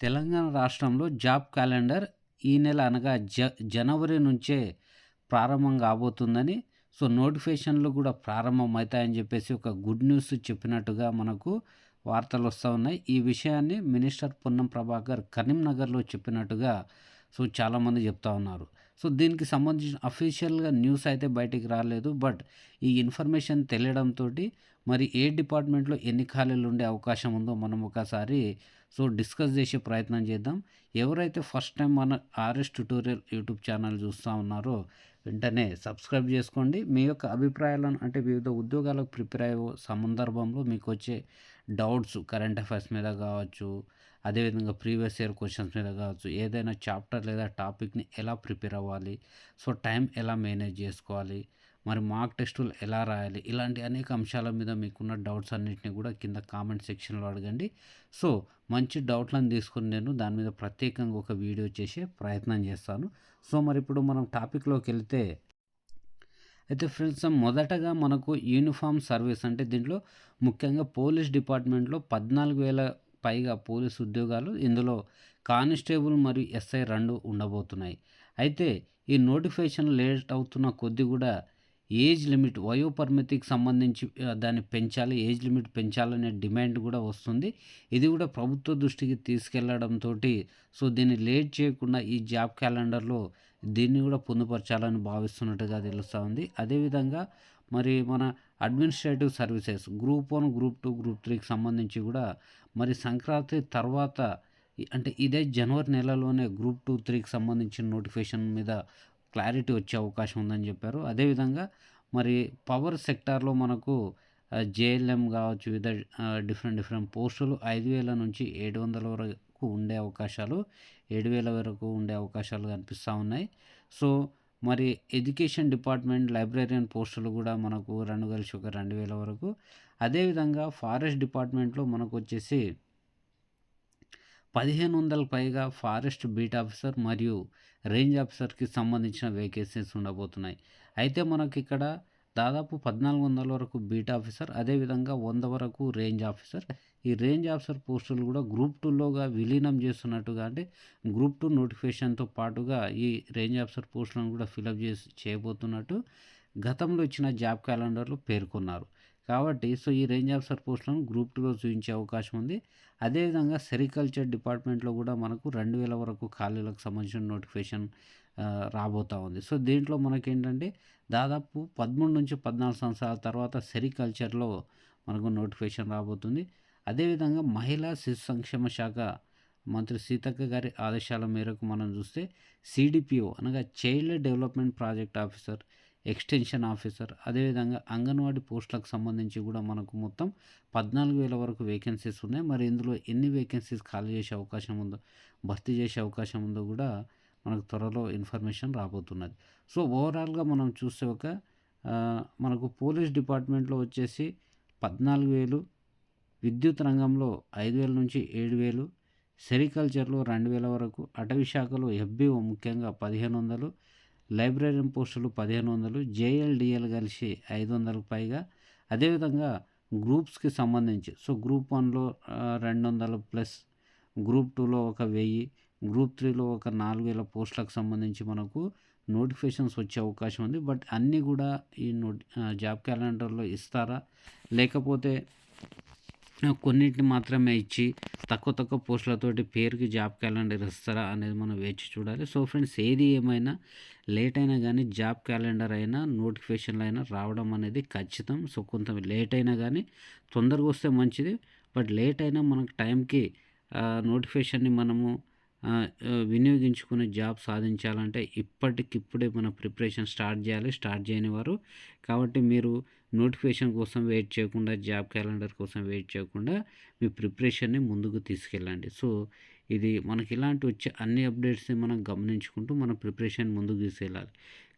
తెలంగాణ రాష్ట్రంలో job calendar ఈ నెల అనగా జ జనవరి నుంచే ప్రారంభం కాబోతుందని సో నోటిఫికేషన్లు కూడా ప్రారంభమవుతాయని చెప్పేసి ఒక గుడ్ న్యూస్ చెప్పినట్టుగా మనకు వార్తలు వస్తూ ఉన్నాయి. ఈ విషయాన్ని మినిస్టర్ పొన్నం ప్రభాకర్ కరీంనగర్లో చెప్పినట్టుగా సో చాలామంది చెప్తా ఉన్నారు. సో దీనికి సంబంధించిన అఫీషియల్గా న్యూస్ అయితే బయటికి రాలేదు. బట్ ఈ ఇన్ఫర్మేషన్ తెలియడంతో మరి ఏ డిపార్ట్మెంట్లో ఎన్ని ఖాళీలు ఉండే అవకాశం ఉందో మనం ఒకసారి సో డిస్కస్ చేసే ప్రయత్నం చేద్దాం. ఎవరైతే ఫస్ట్ టైం మన ఆర్ఎస్ ట్యూటోరియల్ యూట్యూబ్ ఛానల్ చూస్తూ ఉన్నారో వెంటనే సబ్స్క్రైబ్ చేసుకోండి. మీ యొక్క అభిప్రాయాలను అంటే వివిధ ఉద్యోగాలకు ప్రిపేర్ అయ్యే సందర్భంలో మీకు వచ్చే డౌట్స్ కరెంట్ అఫైర్స్ మీద కావచ్చు అదేవిధంగా ప్రీవియస్ ఇయర్ క్వశ్చన్స్ మీద కావచ్చు ఏదైనా చాప్టర్ లేదా టాపిక్ని ఎలా ప్రిపేర్ అవ్వాలి సో టైం ఎలా మేనేజ్ చేసుకోవాలి మరి మార్క్ టెస్టులు ఎలా రాయాలి ఇలాంటి అనేక అంశాల మీద మీకున్న డౌట్స్ అన్నింటినీ కూడా కింద కామెంట్ సెక్షన్లో అడగండి. సో మంచి డౌట్లను తీసుకుని నేను దాని మీద ప్రత్యేకంగా ఒక వీడియో చేసే ప్రయత్నం చేస్తాను. సో మరి ఇప్పుడు మనం టాపిక్లోకి వెళ్తే అయితే ఫ్రెండ్స్ మొదటగా మనకు యూనిఫామ్ సర్వీస్ అంటే దీంట్లో ముఖ్యంగా పోలీస్ డిపార్ట్మెంట్లో పద్నాలుగు వేల పైగా పోలీస్ ఉద్యోగాలు ఇందులో కానిస్టేబుల్ మరియు ఎస్ఐ రెండు ఉండబోతున్నాయి. అయితే ఈ నోటిఫికేషన్ లేట్ అవుతున్న కొద్ది కూడా ఏజ్ లిమిట్ వయో పరిమితికి సంబంధించి దాన్ని పెంచాలి ఏజ్ లిమిట్ పెంచాలనే డిమాండ్ కూడా వస్తుంది. ఇది కూడా ప్రభుత్వ దృష్టికి తీసుకెళ్ళడంతో సో దీన్ని లేట్ చేయకుండా ఈ జాబ్ క్యాలెండర్లో దీన్ని కూడా పొందుపరచాలని భావిస్తున్నట్టుగా తెలుస్తూ ఉంది. అదేవిధంగా మరి మన administrative services group one group two group త్రీకి సంబంధించి కూడా మరి సంక్రాంతి తర్వాత అంటే ఇదే జనవరి నెలలోనే గ్రూప్ టూ త్రీకి సంబంధించిన నోటిఫికేషన్ మీద క్లారిటీ వచ్చే అవకాశం ఉందని చెప్పారు. అదేవిధంగా మరి పవర్ సెక్టార్లో మనకు జేఎల్ఎం కావచ్చు వివిధ డిఫరెంట్ డిఫరెంట్ పోస్టులు ఐదు వేల నుంచి ఏడు వందల వరకు ఉండే అవకాశాలు ఏడు వేల వరకు ఉండే అవకాశాలు కనిపిస్తూ ఉన్నాయి. సో మరి ఎడ్యుకేషన్ డిపార్ట్మెంట్ లైబ్రరీయన్ పోస్టులు కూడా మనకు రెండు కలిసి ఒక రెండు వేల వరకు. అదేవిధంగా ఫారెస్ట్ డిపార్ట్మెంట్లో మనకు వచ్చేసి పదిహేను వందల పైగా ఫారెస్ట్ బీట్ ఆఫీసర్ మరియు రేంజ్ ఆఫీసర్కి సంబంధించిన వేకెన్సీస్ ఉండబోతున్నాయి. అయితే మనకి ఇక్కడ దాదాపు పద్నాలుగు వందల వరకు బీట్ ఆఫీసర్ అదేవిధంగా వంద వరకు రేంజ్ ఆఫీసర్ ఈ రేంజ్ ఆఫీసర్ పోస్టులు కూడా గ్రూప్ టూలోగా విలీనం చేస్తున్నట్టుగా అంటే గ్రూప్ టూ నోటిఫికేషన్తో పాటుగా ఈ రేంజ్ ఆఫీసర్ పోస్టులను కూడా ఫిలప్ చేసి చేయబోతున్నట్టు గతంలో ఇచ్చిన జాబ్ క్యాలెండర్లో పేర్కొన్నారు. కాబట్టి సో ఈ రేంజ్ ఆఫీసర్ పోస్టులను గ్రూప్ టూలో చూపించే అవకాశం ఉంది. అదేవిధంగా సెరికల్చర్ డిపార్ట్మెంట్లో కూడా మనకు రెండు వేల వరకు ఖాళీలకు సంబంధించిన నోటిఫికేషన్ రాబోతూ ఉంది. సో దీంట్లో మనకేంటంటే దాదాపు పదమూడు నుంచి పద్నాలుగు సంవత్సరాల తర్వాత సెరికల్చర్లో మనకు నోటిఫికేషన్ రాబోతుంది. అదేవిధంగా మహిళా శిశు సంక్షేమ శాఖ మంత్రి సీతక్క గారి ఆదేశాల మేరకు మనం చూస్తే సిడిపిఓ అనగా child development project officer extension officer అదేవిధంగా అంగన్వాడీ పోస్టులకు సంబంధించి కూడా మనకు మొత్తం పద్నాలుగు వేల వరకు వేకెన్సీస్ ఉన్నాయి. మరి ఇందులో ఎన్ని వేకెన్సీస్ ఖాళీ చేసే అవకాశం ఉందో భర్తీ చేసే అవకాశం ఉందో కూడా మనకు త్వరలో ఇన్ఫర్మేషన్ రాబోతున్నది. సో ఓవరాల్గా మనం చూస్తే ఒక మనకు పోలీస్ డిపార్ట్మెంట్లో వచ్చేసి పద్నాలుగు వేలు విద్యుత్ రంగంలో ఐదు వేల నుంచి ఏడు వేలు సెరికల్చర్లో రెండు వేల వరకు అటవీ శాఖలో ఎఫ్బిఓ ముఖ్యంగా పదిహేను వందలు లైబ్రరీన్ పోస్టులు పదిహేను వందలు జేఎల్డిఎల్ కలిసి ఐదు వందలకు పైగా అదేవిధంగా గ్రూప్స్కి సంబంధించి సో గ్రూప్ వన్లో రెండు వందలు ప్లస్ గ్రూప్ టూలో ఒక వెయ్యి గ్రూప్ త్రీలో ఒక నాలుగు వేల పోస్టులకు సంబంధించి మనకు నోటిఫికేషన్స్ వచ్చే అవకాశం ఉంది. బట్ అన్నీ కూడా ఈ నోటి జాబ్ క్యాలెండర్లో ఇస్తారా? లేకపోతే కొన్నింటిని మాత్రమే ఇచ్చి తక్కువ తక్కువ పోస్టులతోటి పేరుకి జాబ్ క్యాలెండర్ ఇస్తారా అనేది మనం వేచి చూడాలి. సో ఫ్రెండ్స్ ఏది ఏమైనా లేట్ అయినా కానీ జాబ్ క్యాలెండర్ అయినా నోటిఫికేషన్లు అయినా రావడం అనేది ఖచ్చితం. సో కొంత లేట్ అయినా కానీ తొందరగా వస్తే మంచిది. బట్ లేట్ అయినా మనకు టైంకి నోటిఫికేషన్ని మనము వినియోగించుకుని జాబ్ సాధించాలంటే ఇప్పటికిప్పుడే మన ప్రిపరేషన్ స్టార్ట్ చేయాలి స్టార్ట్ చేయని వారు. కాబట్టి మీరు నోటిఫికేషన్ కోసం వెయిట్ చేయకుండా జాబ్ క్యాలెండర్ కోసం వెయిట్ చేయకుండా మీ ప్రిపరేషన్ని ముందుకు తీసుకెళ్ళండి. సో ఇది మనకి ఇలాంటి వచ్చే అన్ని అప్డేట్స్ని మనం గమనించుకుంటూ మన ప్రిపరేషన్ ముందుకు తీసుకెళ్ళాలి.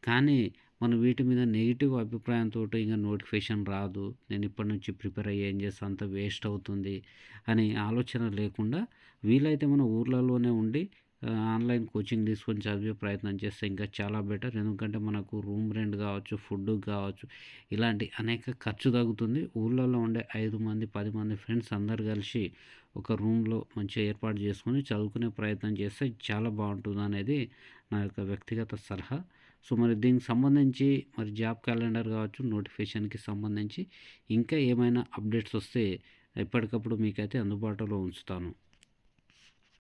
కానీ మనం వీటి మీద నెగిటివ్ అభిప్రాయంతో ఇంకా నోటిఫికేషన్ రాదు. నేను ఇప్పటి నుంచి ప్రిపేర్ అయ్యి ఏం చేస్తే అంత వేస్ట్ అవుతుంది అని ఆలోచన లేకుండా వీలైతే మన ఊర్లలోనే ఉండి ఆన్లైన్ కోచింగ్ తీసుకొని చదివే ప్రయత్నం చేస్తే ఇంకా చాలా బెటర్. ఎందుకంటే మనకు రూమ్ రెంట్ కావచ్చు ఫుడ్ కావచ్చు ఇలాంటి అనేక ఖర్చు తగ్గుతుంది. ఊళ్ళలో ఉండే ఐదు మంది పది మంది ఫ్రెండ్స్ అందరు కలిసి ఒక రూమ్‌లో మంచిగా ఏర్పాటు చేసుకొని చదువుకునే ప్రయత్నం చేస్తే చాలా బావుంటుందనేది నా యొక్క వ్యక్తిగత సలహా. సో, మరి దీనికి సంబంధించి మరి జాబ్ క్యాలెండర్ కావచ్చు, నోటిఫికేషన్‌కి సంబంధించి ఇంకా ఏమైనా అప్డేట్స్ వస్తే ఎప్పటికప్పుడు మీకైతే అందుబాటులో ఉంచుతాను.